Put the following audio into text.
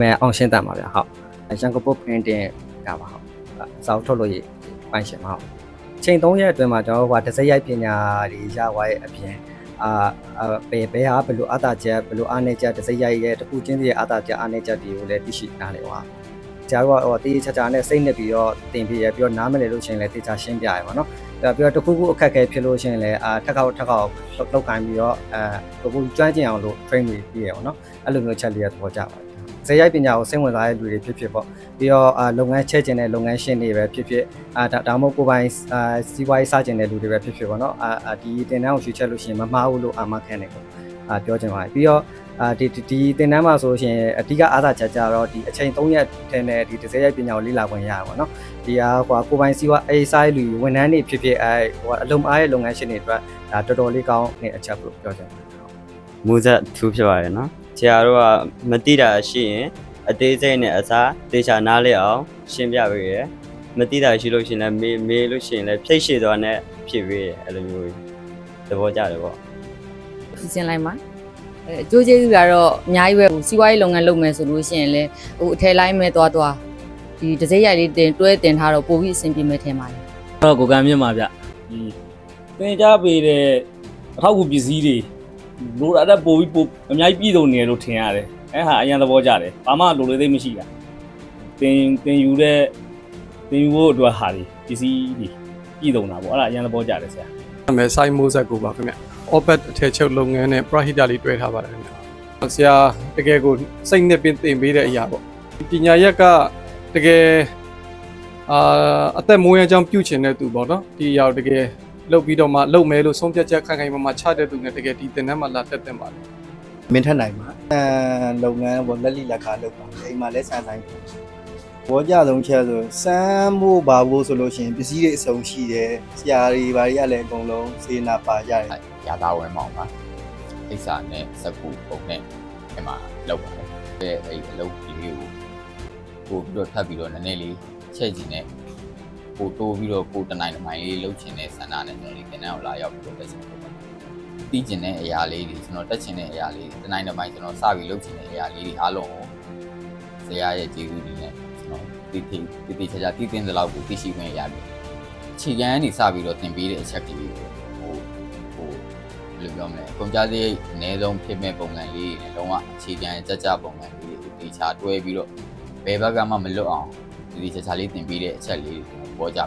မဲအောင်ရှင်းတတ်ပါဗျာဟုတ်ရန်ကုန်ပုတ် printing ကပါဟုတ်စာအုပ်ထုတ်လို့ရပိုင်ရှင်ပါဟုတ်ချိန်3ရက်အတွင်းမှာကျွန်တော်တို့ကတစ်စက်ရိုက်ပညာတွေရသွားရဲ့အပြင်အာဘယ်ဘယ်ဟာဘယ်လိုအတာချက်ဘယ်လိုအားနေချက်တစ်စက်ရိုက်ရဲ့တစ်ခုချင်းစီရဲ့အတာချက်အားနေချက်တွေကိုလည်းသိရှိနားလည်ပါကျတော့ဟိုတေးချာချာနဲ့စိတ်နဲ့ပြီးတော့တင်ပြရပြီးတော့နားမလည်လို့ရှိရင်လည်းတေချာရှင်းပြရပါတော့။ပြီးတော့တစ်ခုခုအခက်အခဲဖြစ်လို့ရှိရင်လည်းအာထက်ခေါက်ထက်ခေါက်လောက်ကိုင်းပြီးတော့အဲကိုကျွမ်းကျင်အောင်လို့ train တွေပြီးရပါတော့။အဲ့လိုမျိုးချက်လေးရသဘောကျပါတယ်။ ဇေယျပညာကိုစိတ်ဝင်စားတဲ့လူတွေဖြစ်ဖြစ်ပေါ့။ပြီးတော့အာလုပ်ငန်းချဲ့ကျင်တဲ့လုပ်ငန်းရှင်တွေပဲဖြစ်ဖြစ်အာဒါဒါမှမဟုတ်ကိုယ်ပိုင်အာစီးပွားရေးစကျင်တဲ့လူတွေပဲဖြစ်ဖြစ်ပေါ့နော်။အာအာဒီတင်တန်းကိုရွှေ့ချက်လို့ရှိရင်မမှားဘူးလို့အာမခံတယ်ပေါ့။အာပြောချင်ပါတယ်။ပြီးတော့အာဒီဒီဒီတင်တန်းမှာဆိုရှင်အဓိကအားသာချက်ကြတော့ဒီအချိန်3ရက်ထဲနဲ့ဒီတစ်စက်ရိုက်ပညာကိုလေ့လာခွင့်ရတာပေါ့နော်ဒီဟာဟိုကိုပိုင်စီးပွားအေးဆိုင်လူဝန်ထမ်းတွေဖြစ်ဖြစ်အဲဟိုအလုံးအားရဲ့လုပ်ငန်းရှင်တွေအတွက်ဒါတော်တော်လေးကောင်းတဲ့အချက်လို့ပြောချင်ပါတယ်မူဆက်သူဖြစ်ပါတယ်နော် ဆရာတို့ကမတိတာရှိရင်အသေးစိတ်နဲ့အစားတေချာနားလဲအောင်ရှင်းပြပေးရယ်မတိတာရှိလို့ရှိရင်လည်းမေးမေးလို့ရှိရင်လည်းဖြိတ်ရှည်သွားနဲ့ဖြစ်ပေးရယ်အဲ့လိုမျိုးသဘောကျတယ်ပေါ့ပြင်ဆင်လိုက်မှာအဲအကျိုးကျေးဇူးကတော့အများကြီးပဲဟိုစီးပွားရေးလုပ်ငန်းလုပ်မယ်ဆိုလို့ရှိရင်လည်းဟိုအထည်လိုက်မဲ့သွားသွားဒီတစ်စိတ်ရိုက်လေးတင်တွဲတင်ထားတော့ပိုပြီးအဆင်ပြေမယ်ထင်ပါတယ်တော့ကိုကံမြင့်ပါဗျဒီသင်ကြားပေးတဲ့အထောက်အကူပစ္စည်းတွေ လိုတာတက်ပို့ပြီးပို့အများကြီးပြည်စုံနေတယ်လို့ထင်ရတယ်အဲဟာအရင်သဘောကျတယ်ဘာမှလိုလေသိမ်းမရှိတာသင်သင်ယူတဲ့သင်ယူဖို့အတွက်ဟာတွေပစ္စည်းတွေပြည်စုံတာပေါ့အဲ့ဒါအရင်သဘောကျတယ်ဆရာနာမည်စိုင်းမိုးဆက်ကိုပါခင်ဗျ။ Opet အထည်ချုပ်လုပ်ငန်းနဲ့ Prahita လေးတွဲထားပါတယ်ခင်ဗျ။ဆရာတကယ်ကိုစိတ်နဲ့ပင်သင်ပေးတဲ့အရာပေါ့။ပညာရက်ကတကယ်အာအသက်မွေးရကြောင်းပြုချင်တဲ့သူပေါ့နော်။ဒီအရာကိုတကယ် လုပ်ပြီးတော့မှလုပ်မယ်လို့ဆုံးဖြတ်ချက်ခိုင်ခိုင်မာမာချတဲ့သူနဲ့တကယ်ဒီသင်တန်းမှာလာတက်တင်ပါတယ်မင်းထက်နိုင်ပါအဲလုပ်ငန်းပေါ့လက်လိလက်ခါလုပ်ပါအိမ်မှာလည်းဆန်ဆိုင်ဘောကြဆုံးချက်ဆိုစမ်းဖို့ပါဖို့ဆိုလို့ရှိရင်ပစ္စည်းတွေအစုံရှိတယ်ဆရာတွေဘာတွေကလည်းအကုန်လုံးစေနာပါကြတယ်ရာသားဝင်မောင်ပါအိစာနဲ့စက်ကူပုံနဲ့အဲ့မှာလောက်ပါတယ်အဲ့အဲ့အလုပ်ဒီလေးကိုပို့ပြီးတော့ထပ်ပြီးတော့နည်းနည်းလေးချက်ကြည့်နေ ပို့တိုးပြီးတော့ပို့တနိုင်တစ်မိုင်လေးလှုပ်ချင်တဲ့ဆန္ဒနဲ့ကျွန်တော်ဒီကနန်းကိုလာရောက်ပြီးတော့တက်ချင်တယ်ပြီးကျင်တဲ့အရာလေးတွေကျွန်တော်တက်ချင်တဲ့အရာလေးတနိုင်တစ်မိုင်ကျွန်တော်စပြီးလှုပ်ချင်တဲ့အရာလေးတွေအားလုံးကိုဇရာရဲ့ကျေးဇူးတွေနဲ့ကျွန်တော်တိတိတိတိကျကျတည်တင်တဲ့လောက်ကိုသိရှိခွင့်ရပြီခြေကန်းကနေစပြီးတော့သင်ပေးတဲ့အချက်ကလေးကိုဟိုဟိုဘယ်လိုပြောမလဲအကုန်ကြစရိတ်အနည်းဆုံးဖြစ်မဲ့ပုံစံလေးတွေနဲ့လုံးဝအခြေခံကြကြပုံစံလေးတွေကိုတေချာတွဲပြီးတော့ဘယ်ဘက်ကမှမလွတ်အောင်ဒီဒီချာချာလေးတင်ပြီးတဲ့အချက်လေးတွေ ကိုပေါ်ကြ